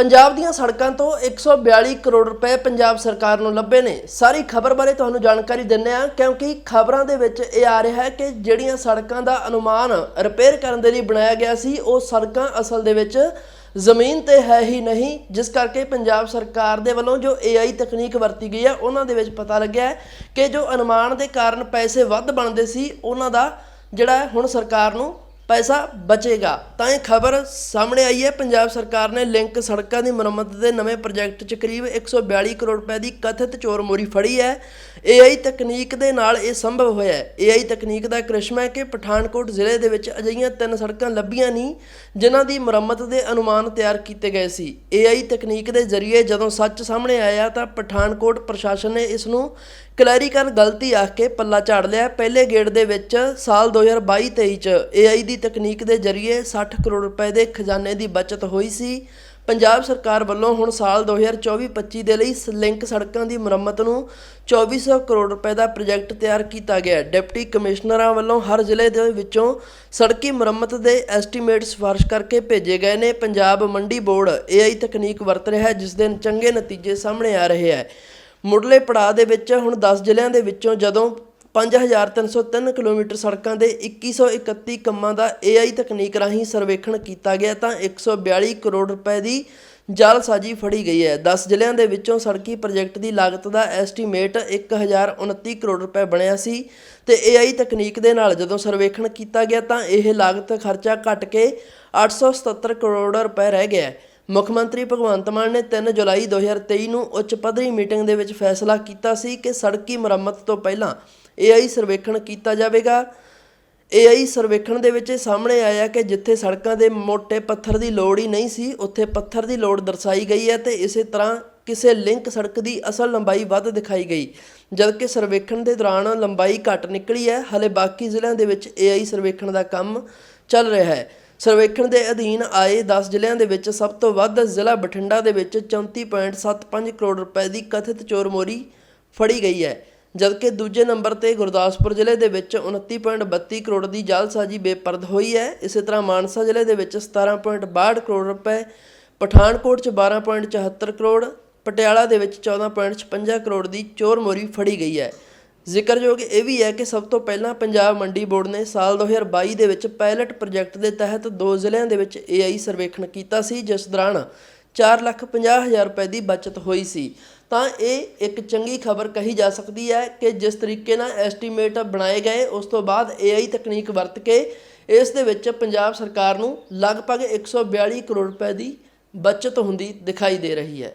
ਪੰਜਾਬ ਦੀਆਂ ਸੜਕਾਂ ਤੋਂ 142 ਕਰੋੜ ਰੁਪਏ ਪੰਜਾਬ ਸਰਕਾਰ ਨੂੰ ਲੱਭੇ ਨੇ। ਸਾਰੀ ਖਬਰ ਬਾਰੇ ਤੁਹਾਨੂੰ ਜਾਣਕਾਰੀ ਦਿੰਨੇ ਆ ਕਿਉਂਕਿ ਖਬਰਾਂ ਦੇ ਵਿੱਚ ਇਹ ਆ ਰਿਹਾ ਹੈ ਕਿ ਜਿਹੜੀਆਂ ਸੜਕਾਂ ਦਾ ਅਨੁਮਾਨ ਰਿਪੇਅਰ ਕਰਨ ਦੇ ਲਈ ਬਣਾਇਆ ਗਿਆ ਸੀ, ਉਹ ਸੜਕਾਂ ਅਸਲ ਦੇ ਵਿੱਚ ਜ਼ਮੀਨ ਤੇ ਹੈ ਹੀ ਨਹੀਂ। ਜਿਸ ਕਰਕੇ ਪੰਜਾਬ ਸਰਕਾਰ ਦੇ ਵੱਲੋਂ ਜੋ AI ਤਕਨੀਕ ਵਰਤੀ ਗਈ ਹੈ, ਉਹਨਾਂ ਦੇ ਵਿੱਚ ਪਤਾ ਲੱਗਿਆ ਕਿ ਜੋ ਅਨੁਮਾਨ ਦੇ ਕਾਰਨ ਪੈਸੇ ਵੱਧ ਬਣਦੇ ਸੀ, ਉਹਨਾਂ ਦਾ ਜਿਹੜਾ ਹੁਣ ਸਰਕਾਰ ਨੂੰ ਪੈਸਾ ਬਚੇਗਾ। ਤਾਂ ਇਹ ਖਬਰ ਸਾਹਮਣੇ ਆਈ ਹੈ। ਪੰਜਾਬ ਸਰਕਾਰ ਨੇ ਲਿੰਕ ਸੜਕਾਂ ਦੀ ਮੁਰੰਮਤ ਦੇ ਨਵੇਂ ਪ੍ਰੋਜੈਕਟ 'ਚ ਕਰੀਬ 142 ਕਰੋੜ ਰੁਪਏ ਦੀ ਕਥਿਤ ਚੋਰ ਮੋਰੀ ਫੜੀ ਹੈ। AI ਤਕਨੀਕ ਦੇ ਨਾਲ ਇਹ ਸੰਭਵ ਹੋਇਆ ਹੈ। AI ਤਕਨੀਕ ਦਾ ਕ੍ਰਿਸ਼ਮਾ ਹੈ ਕਿ ਪਠਾਨਕੋਟ ਜ਼ਿਲ੍ਹੇ ਦੇ ਵਿੱਚ ਅਜਿਹੀਆਂ ਤਿੰਨ ਸੜਕਾਂ ਲੱਭੀਆਂ ਨਹੀਂ, ਜਿਨ੍ਹਾਂ ਦੀ ਮੁਰੰਮਤ ਦੇ ਅਨੁਮਾਨ ਤਿਆਰ ਕੀਤੇ ਗਏ ਸੀ। AI ਤਕਨੀਕ ਦੇ ਜ਼ਰੀਏ ਜਦੋਂ ਸੱਚ ਸਾਹਮਣੇ ਆਇਆ ਤਾਂ ਪਠਾਨਕੋਟ ਪ੍ਰਸ਼ਾਸਨ ਨੇ ਇਸ ਨੂੰ ਕਲੈਰੀਕਲ ਗਲਤੀ ਆਖ ਕੇ ਪੱਲਾ ਝਾੜ ਲਿਆ ਪਹਿਲੇ ਗੇੜ ਦੇ ਵਿੱਚ ਸਾਲ 2022-23 ਚ। AI ਦੀ ਤਕਨੀਕ ਦੇ ਜ਼ਰੀਏ 60 ਕਰੋੜ ਰੁਪਏ ਦੇ ਖਜ਼ਾਨੇ ਦੀ ਬਚਤ ਹੋਈ ਸੀ। ਪੰਜਾਬ ਸਰਕਾਰ ਵੱਲੋਂ ਹੁਣ ਸਾਲ 2024-25 ਦੇ ਲਈ ਸ- ਲਿੰਕ ਸੜਕਾਂ ਦੀ ਮੁਰੰਮਤ ਨੂੰ 2400 ਕਰੋੜ ਰੁਪਏ ਦਾ ਪ੍ਰੋਜੈਕਟ ਤਿਆਰ ਕੀਤਾ ਗਿਆ ਡਿਪਟੀ ਕਮਿਸ਼ਨਰਾਂ ਵੱਲੋਂ ਹਰ ਜ਼ਿਲ੍ਹੇ ਦੇ ਵਿੱਚੋਂ ਸੜਕੀ ਮੁਰੰਮਤ ਦੇ ਐਸਟੀਮੇਟ ਸਿਫਾਰਿਸ਼ ਕਰਕੇ ਭੇਜੇ ਗਏ ਨੇ। ਪੰਜਾਬ ਮੰਡੀ ਬੋਰਡ AI ਤਕਨੀਕ ਵਰਤ ਰਿਹਾ ਹੈ, ਜਿਸ ਦੇ ਚੰਗੇ ਨਤੀਜੇ ਸਾਹਮਣੇ ਆ ਰਹੇ ਹੈ। ਮੁੱਢਲੇ ਪੜਾਅ ਦੇ ਵਿੱਚ ਹੁਣ 10 ਜ਼ਿਲ੍ਹਿਆਂ ਦੇ ਵਿੱਚੋਂ ਜਦੋਂ 5303 ਕਿਲੋਮੀਟਰ ਸੜਕਾਂ ਦੇ 2131 ਕੰਮਾਂ ਦਾ AI ਤਕਨੀਕ ਰਾਹੀਂ ਸਰਵੇਖਣ ਕੀਤਾ ਗਿਆ ਤਾਂ 142 ਕਰੋੜ ਰੁਪਏ ਦੀ ਜਾਲਸਾਜੀ ਫੜੀ ਗਈ ਹੈ। 10 ਜ਼ਿਲ੍ਹਿਆਂ ਦੇ ਵਿੱਚੋਂ ਸੜਕੀ ਪ੍ਰੋਜੈਕਟ ਦੀ ਲਾਗਤ ਦਾ ਐਸਟੀਮੇਟ 1029 ਕਰੋੜ ਰੁਪਏ ਬਣਿਆ ਸੀ ਤੇ AI ਤਕਨੀਕ ਦੇ ਨਾਲ ਜਦੋਂ ਸਰਵੇਖਣ ਕੀਤਾ ਗਿਆ ਤਾਂ ਇਹ ਲਾਗਤ ਖਰਚਾ ਘਟ ਕੇ 877 ਕਰੋੜ ਰੁਪਏ ਰਹਿ ਗਿਆ ਹੈ। ਮੁੱਖ ਮੰਤਰੀ ਭਗਵੰਤ ਮਾਨ ਨੇ 3 ਜੁਲਾਈ 2023 ਨੂੰ ਉੱਚ ਪੱਧਰੀ ਮੀਟਿੰਗ ਦੇ ਵਿੱਚ ਫੈਸਲਾ ਕੀਤਾ ਸੀ ਕਿ ਸੜਕੀ ਮੁਰੰਮਤ ਤੋਂ ਪਹਿਲਾਂ AI ਸਰਵੇਖਣ ਕੀਤਾ ਜਾਵੇਗਾ। AI ਸਰਵੇਖਣ ਦੇ ਵਿੱਚ ਇਹ ਸਾਹਮਣੇ ਆਇਆ ਕਿ ਜਿੱਥੇ ਸੜਕਾਂ ਦੇ ਮੋٹے ਪੱਥਰ ਦੀ ਲੋੜ ਹੀ ਨਹੀਂ ਸੀ, ਉੱਥੇ ਪੱਥਰ ਦੀ ਲੋੜ ਦਰਸਾਈ ਗਈ ਹੈ ਤੇ ਇਸੇ ਤਰ੍ਹਾਂ ਕਿਸੇ ਲਿੰਕ ਸੜਕ ਦੀ ਅਸਲ ਲੰਬਾਈ ਵੱਧ ਦਿਖਾਈ ਗਈ। ਜਦਕਿ ਸਰਵੇਖਣ ਦੇ ਦੌਰਾਨ ਲੰਬਾਈ ਘੱਟ ਨਿਕਲੀ ਹੈ, ਹਲੇ ਬਾਕੀ ਜ਼ਿਲ੍ਹਿਆਂ ਦੇ ਵਿੱਚ AI ਸਰਵੇਖਣ ਦਾ ਕੰਮ ਚੱਲ ਰਿਹਾ ਹੈ। ਸਰਵੇਖਣ ਦੇ ਅਧੀਨ ਆਏ 10 ਜ਼ਿਲ੍ਹਿਆਂ ਦੇ ਵਿੱਚ ਸਭ ਤੋਂ ਵੱਧ ਜ਼ਿਲ੍ਹਾ ਬਠਿੰਡਾ ਦੇ ਵਿੱਚ 34.75 ਕਰੋੜ ਰੁਪਏ ਦੀ ਕਥਿਤ ਚੋਰ ਮੋਰੀ ਫੜੀ ਗਈ ਹੈ, ਜਦਕਿ ਦੂਜੇ ਨੰਬਰ ਤੇ ਗੁਰਦਾਸਪੁਰ ਜ਼ਿਲ੍ਹੇ ਦੇ ਵਿੱਚ 29.32 ਕਰੋੜ ਦੀ ਜਾਲਸਾਜੀ ਬੇਪਰਦ ਹੋਈ ਹੈ। ਇਸੇ ਤਰ੍ਹਾਂ ਮਾਨਸਾ ਜ਼ਿਲ੍ਹੇ ਦੇ ਵਿੱਚ 17.62 ਕਰੋੜ ਰੁਪਏ, ਪਠਾਨਕੋਟ 'ਚ 12.74 ਕਰੋੜ, ਪਟਿਆਲਾ ਦੇ ਵਿੱਚ 14.56 ਕਰੋੜ ਦੀ ਚੋਰ ਮੋਰੀ ਫੜੀ ਗਈ ਹੈ। ਜ਼ਿਕਰਯੋਗ ਇਹ ਵੀ ਹੈ ਕਿ ਸਭ ਤੋਂ ਪਹਿਲਾਂ ਪੰਜਾਬ ਮੰਡੀ ਬੋਰਡ ਨੇ ਸਾਲ 2022 ਦੇ ਵਿੱਚ ਪਾਇਲਟ ਪ੍ਰੋਜੈਕਟ ਦੇ ਤਹਿਤ ਦੋ ਜ਼ਿਲ੍ਹਿਆਂ ਦੇ ਵਿੱਚ AI ਸਰਵੇਖਣ ਕੀਤਾ ਸੀ, ਜਿਸ ਦੌਰਾਨ 450000 ਰੁਪਏ ਦੀ ਬਚਤ ਹੋਈ ਸੀ। ਤਾਂ ਇਹ ਇੱਕ ਚੰਗੀ ਖਬਰ ਕਹੀ ਜਾ ਸਕਦੀ ਹੈ ਕਿ ਜਿਸ ਤਰੀਕੇ ਨਾਲ ਐਸਟੀਮੇਟ ਬਣਾਏ ਗਏ, ਉਸ ਤੋਂ ਬਾਅਦ AI ਤਕਨੀਕ ਵਰਤ ਕੇ ਇਸ ਦੇ ਵਿੱਚ ਪੰਜਾਬ ਸਰਕਾਰ ਨੂੰ ਲਗਭਗ 142 ਕਰੋੜ ਰੁਪਏ ਦੀ ਬਚਤ ਹੁੰਦੀ ਦਿਖਾਈ ਦੇ ਰਹੀ ਹੈ।